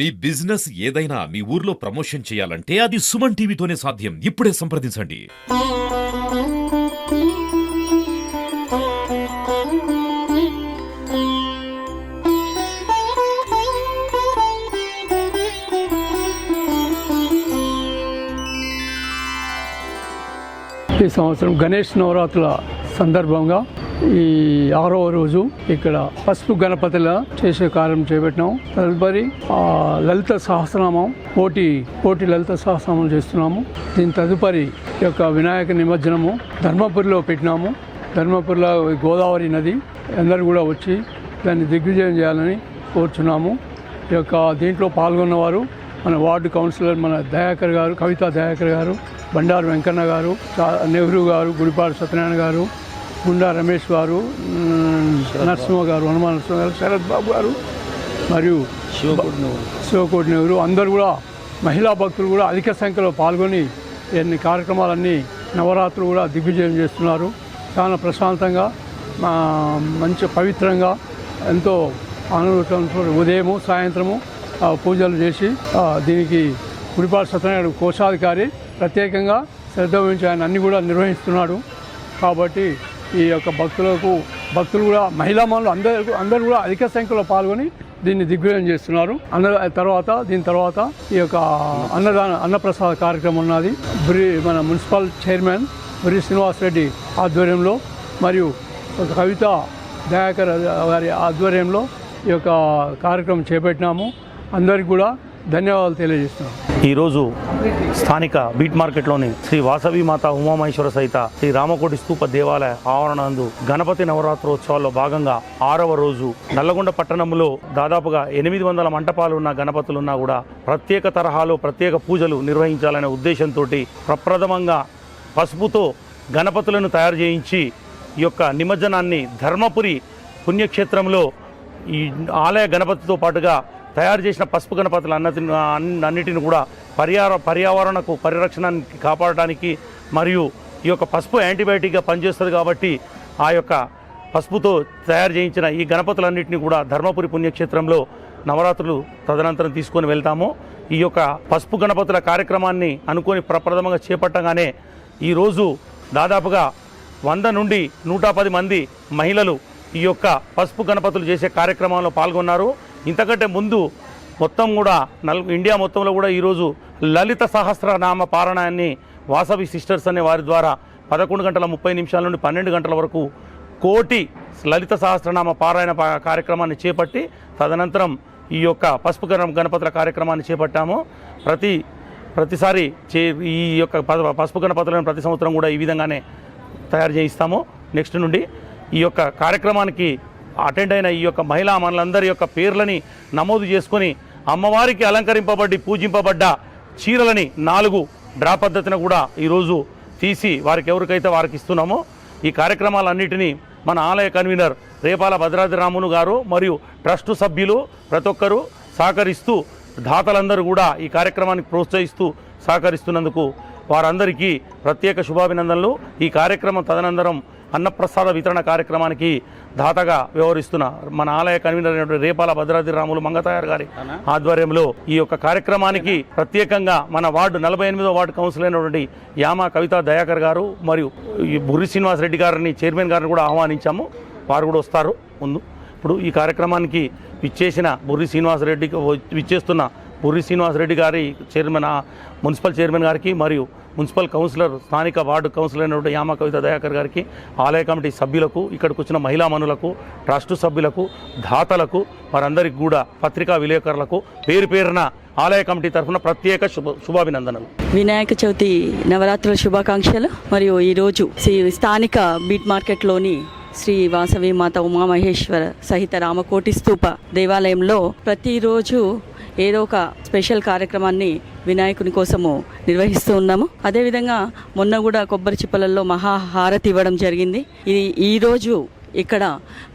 మీ business ఏదైనా మీ ఊర్లో promotion చేయాలంటే అది సుమన్ టీవీతోనే సాధ్యం. ఇప్పుడే సంప్రదించండి. ఈ సంవత్సరం గణేష్ నవరాత్రుల సందర్భంగా ఈ ఆరవ రోజు ఇక్కడ పసుపు గణపతిలా చేసే కార్యం చేపట్టినాం. తదుపరి లలిత సహస్రనామం కోటి కోటి లలిత సహస్రనామం చేస్తున్నాము. దీని తదుపరి ఈ యొక్క వినాయక నిమజ్జనము ధర్మపురిలో పెట్టినాము. ధర్మపురిలో గోదావరి నది అందరూ కూడా వచ్చి దాన్ని దిగ్విజయం చేయాలని కోరుచున్నాము. ఈ యొక్క దీంట్లో పాల్గొన్నవారు మన వార్డు కౌన్సిలర్ మన దయాకర్ గారు కవిత దయాకర్ గారు బండారు వెంకన్న గారు నెహ్రూ గారు గుడిపాడు సత్యనారాయణ గారు గుండా రమేష్ గారు నరసింహ గారు హనుమాన్ నరసింహ గారు శరత్ బాబు గారు మరియు శివకోటి నెహ్రూ అందరూ కూడా మహిళా భక్తులు కూడా అధిక సంఖ్యలో పాల్గొని ఎన్ని కార్యక్రమాలన్నీ నవరాత్రులు కూడా దిగ్విజయం చేస్తున్నారు. చాలా ప్రశాంతంగా మంచి పవిత్రంగా ఎంతో ఆనందంతో ఉదయము సాయంత్రము పూజలు చేసి దీనికి గుడిపాడు సత్యనారాయణ కోశాధికారి. ప్రత్యేకంగా శ్రద్ధ వహించి ఆయన అన్ని కూడా నిర్వహిస్తున్నాడు. కాబట్టి ఈ యొక్క భక్తులకు భక్తులు కూడా మహిళా మనులు అందరూ అందరూ కూడా అధిక సంఖ్యలో పాల్గొని దీన్ని దిగ్విజయం చేస్తున్నారు. అన్న తర్వాత దీని తర్వాత ఈ యొక్క అన్నదాన అన్నప్రసాద కార్యక్రమం ఉన్నది. బ్రి మన మున్సిపల్ చైర్మన్ బురి శ్రీనివాస్ రెడ్డి ఆధ్వర్యంలో మరియు ఒక కవిత దయాకర్ గారి ఆధ్వర్యంలో ఈ యొక్క కార్యక్రమం చేపట్టినాము. అందరికి కూడా ధన్యవాదాలు తెలియజేస్తున్నాం. ఈరోజు స్థానిక బీట్ మార్కెట్లోని శ్రీ వాసవి మాత ఉమామహేశ్వర సహిత శ్రీ రామకోటి స్తూప దేవాలయ ఆవరణందు గణపతి నవరాత్రోత్సవాల్లో భాగంగా ఆరవ రోజు నల్లగొండ పట్టణంలో దాదాపుగా ఎనిమిది వందల మంటపాలు ఉన్న గణపతులు ఉన్నా కూడా ప్రత్యేక తరహాలో ప్రత్యేక పూజలు నిర్వహించాలనే ఉద్దేశంతో ప్రప్రథమంగా పసుపుతో గణపతులను తయారు చేయించి ఈ యొక్క నిమజ్జనాన్ని ధర్మపురి పుణ్యక్షేత్రంలో ఈ ఆలయ గణపతితో పాటుగా తయారు చేసిన పసుపు గణపతులు అన్నది అన్నిటిని కూడా పర్యావర పర్యావరణకు పరిరక్షణానికి కాపాడడానికి మరియు ఈ యొక్క పసుపు యాంటీబయాటిక్గా పనిచేస్తుంది కాబట్టి ఆ యొక్క పసుపుతో తయారు చేయించిన ఈ గణపతులన్నింటినీ కూడా ధర్మపురి పుణ్యక్షేత్రంలో నవరాత్రులు తదనంతరం తీసుకొని వెళ్తాము. ఈ యొక్క పసుపు గణపతుల కార్యక్రమాన్ని అనుకొని ప్రప్రథమంగా చేపట్టగానే ఈరోజు దాదాపుగా వంద నుండి నూట పది మంది మహిళలు ఈ యొక్క పసుపు గణపతులు చేసే కార్యక్రమంలో పాల్గొన్నారు. ఇంతకంటే ముందు మొత్తం కూడా నల్ ఇండియా మొత్తంలో కూడా ఈరోజు లలిత సహస్రనామ పారాయణాన్ని వాసవి సిస్టర్స్ అనే వారి ద్వారా పదకొండు గంటల ముప్పై నిమిషాల నుండి పన్నెండు గంటల వరకు కోటి లలిత సహస్రనామ పారాయణ కార్యక్రమాన్ని చేపట్టి తదనంతరం ఈ యొక్క పసుపు గణ గణపతుల కార్యక్రమాన్ని చేపట్టాము. ప్రతి ప్రతిసారి చే ఈ యొక్క ప- పసుపు గణపతులను ప్రతి సంవత్సరం కూడా ఈ విధంగానే తయారు చేయిస్తాము. నెక్స్ట్ నుండి ఈ యొక్క కార్యక్రమానికి అటెండ్ అయిన ఈ యొక్క మహిళా మనలందరి యొక్క పేర్లని నమోదు చేసుకొని అమ్మవారికి అలంకరింపబడి పూజింపబడ్డ చీరలని నాలుగు డ్రా పద్ధతిన కూడా ఈరోజు తీసి వారికి ఎవరికైతే వారికి ఇస్తున్నామో ఈ కార్యక్రమాలన్నింటినీ మన ఆలయ కన్వీనర్ రేపాల భద్రాద్రిరాములు గారు మరియు ట్రస్టు సభ్యులు ప్రతి ఒక్కరూ సహకరిస్తూ దాతలందరూ కూడా ఈ కార్యక్రమానికి ప్రోత్సహిస్తూ సహకరిస్తున్నందుకు వారందరికీ ప్రత్యేక శుభాభినందనలు. ఈ కార్యక్రమం తదనంతరం అన్నప్రసాద వితరణ కార్యక్రమానికి దాతగా వ్యవహరిస్తున్న మన ఆలయ కన్వీనర్ అయినటువంటి రేపాల భద్రాద్రి రాములు మంగతాయారు గారి ఆధ్వర్యంలో ఈ యొక్క కార్యక్రమానికి ప్రత్యేకంగా మన వార్డు నలభై ఎనిమిదో వార్డు కౌన్సిల్ అయినటువంటి యామ కవిత దయాకర్ గారు మరియు ఈ బుర్రి శ్రీనివాస్ రెడ్డి గారిని చైర్మన్ గారిని కూడా ఆహ్వానించాము. వారు కూడా వస్తారు ముందు. ఇప్పుడు ఈ కార్యక్రమానికి విచ్చేసిన బుర్రి శ్రీనివాసరెడ్డికి విచ్చేస్తున్న బుర్రి శ్రీనివాసరెడ్డి గారి చైర్మన్ మున్సిపల్ చైర్మన్ గారికి మరియు మున్సిపల్ కౌన్సిలర్ స్థానిక వార్డు కౌన్సిలర్ అయినటువంటి యామ కవిత దయాకర్ గారికి ఆలయ కమిటీ సభ్యులకు ఇక్కడికి వచ్చిన మహిళా మనులకు ట్రస్టు సభ్యులకు దాతలకు వారందరికి కూడా పత్రికా విలేకరులకు పేరు పేరున ఆలయ కమిటీ తరఫున ప్రత్యేక శుభ శుభాభినందనలు. వినాయక చవితి నవరాత్రుల శుభాకాంక్షలు మరియు ఈరోజు శ్రీ స్థానిక బీట్ మార్కెట్లోని శ్రీ వాసవి మాత ఉమామహేశ్వర సహిత రామకోటి స్తూప దేవాలయంలో ప్రతిరోజు ఏదో ఒక స్పెషల్ కార్యక్రమాన్ని వినాయకుని కోసము నిర్వహిస్తూ ఉన్నాము. అదేవిధంగా మొన్న కూడా కొబ్బరి చిప్పలలో మహాహారతి ఇవ్వడం జరిగింది. ఇది ఈరోజు ఇక్కడ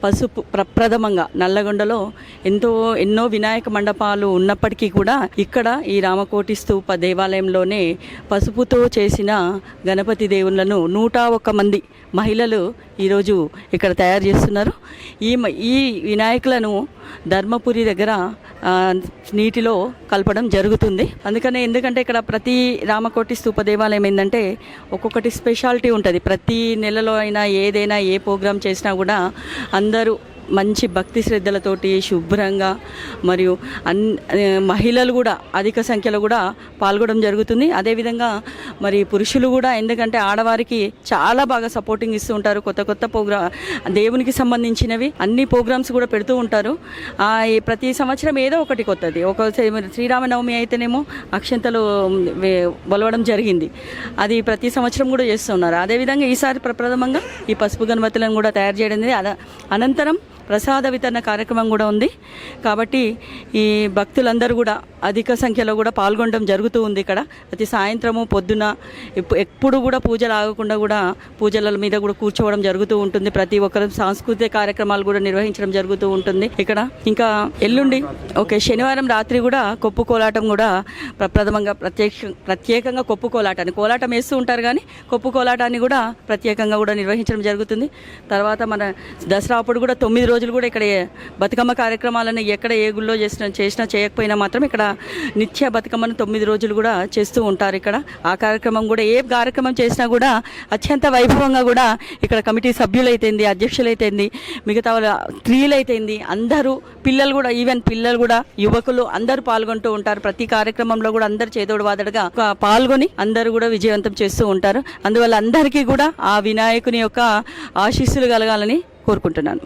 పసుపు ప్రప్రథమంగా నల్లగొండలో ఎంతో ఎన్నో వినాయక మండపాలు ఉన్నప్పటికీ కూడా ఇక్కడ ఈ రామకోటి స్తూప దేవాలయంలోనే పసుపుతో చేసిన గణపతి దేవుళ్ళను నూట ఒక్క మంది మహిళలు ఈరోజు ఇక్కడ తయారు చేస్తున్నారు. ఈ ఈ వినాయకులను ధర్మపురి దగ్గర నీటిలో కలపడం జరుగుతుంది. అందుకనే ఎందుకంటే ఇక్కడ ప్రతి రామకోటి స్తూప దేవాలయం ఏంటంటే ఒక్కొక్కటి స్పెషాలిటీ ఉంటుంది. ప్రతి నెలలో అయినా ఏదైనా ఏ ప్రోగ్రాం చేసినా కూడా అందరూ మంచి భక్తి శ్రద్ధలతోటి శుభ్రంగా మరియు అన్ మహిళలు కూడా అధిక సంఖ్యలో కూడా పాల్గొనడం జరుగుతుంది. అదేవిధంగా మరి పురుషులు కూడా ఎందుకంటే ఆడవారికి చాలా బాగా సపోర్టింగ్ ఇస్తూ ఉంటారు. కొత్త కొత్త ప్రోగ్రా దేవునికి సంబంధించినవి అన్ని ప్రోగ్రామ్స్ కూడా పెడుతూ ఉంటారు. ఈ ప్రతి సంవత్సరం ఏదో ఒకటి కొత్తది. ఒక శ్రీరామనవమి అయితేనేమో అక్షంతలు బొలవడం జరిగింది. అది ప్రతి సంవత్సరం కూడా చేస్తున్నారు. అదేవిధంగా ఈసారి ప్రప్రథమంగా ఈ పసుపు గణపతులను కూడా తయారు చేయడం అనంతరం ప్రసాద వితరణ కార్యక్రమం కూడా ఉంది. కాబట్టి ఈ భక్తులందరూ కూడా అధిక సంఖ్యలో కూడా పాల్గొనడం జరుగుతూ ఉంది ఇక్కడ. ప్రతి సాయంత్రము పొద్దున ఎప్పు- ఎప్పుడు కూడా పూజలు ఆగకుండా కూడా పూజల మీద కూడా కూర్చోవడం జరుగుతూ ఉంటుంది. ప్రతి ఒక్కరు సాంస్కృతిక కార్యక్రమాలు కూడా నిర్వహించడం జరుగుతూ ఉంటుంది ఇక్కడ. ఇంకా ఎల్లుండి ఓకే శనివారం రాత్రి కూడా కొప్పు కోలాటం కూడా ప్ర- ప్రథమంగా ప్రత్యేక ప్రత్యేకంగా కొప్పు కోలాటాన్ని కోలాటం వేస్తూ ఉంటారు కానీ కొప్పు కోలాటాన్ని కూడా ప్రత్యేకంగా కూడా నిర్వహించడం జరుగుతుంది. తర్వాత మన దసరా అప్పుడు కూడా తొమ్మిది రోజులు కూడా ఇక్కడ బతుకమ్మ కార్యక్రమాలను ఎక్కడ ఏ గుళ్ళో చేసిన చేసినా చేయకపోయినా మాత్రం ఇక్కడ నిత్య బతుకమ్మను తొమ్మిది రోజులు కూడా చేస్తూ ఉంటారు ఇక్కడ. ఆ కార్యక్రమం కూడా ఏ కార్యక్రమం చేసినా కూడా అత్యంత వైభవంగా కూడా ఇక్కడ కమిటీ సభ్యులైతేంది అధ్యక్షులైతేంది మిగతా వాళ్ళ స్త్రీలైతేంది అందరూ పిల్లలు కూడా ఈవెన్ పిల్లలు కూడా యువకులు అందరూ పాల్గొంటూ ఉంటారు. ప్రతి కార్యక్రమంలో కూడా అందరు చేదోడు వాదడుగా పాల్గొని అందరూ కూడా విజయవంతం చేస్తూ ఉంటారు. అందువల్ల అందరికీ కూడా ఆ వినాయకుని యొక్క ఆశీస్సులు కలగాలని కోరుకుంటున్నాను.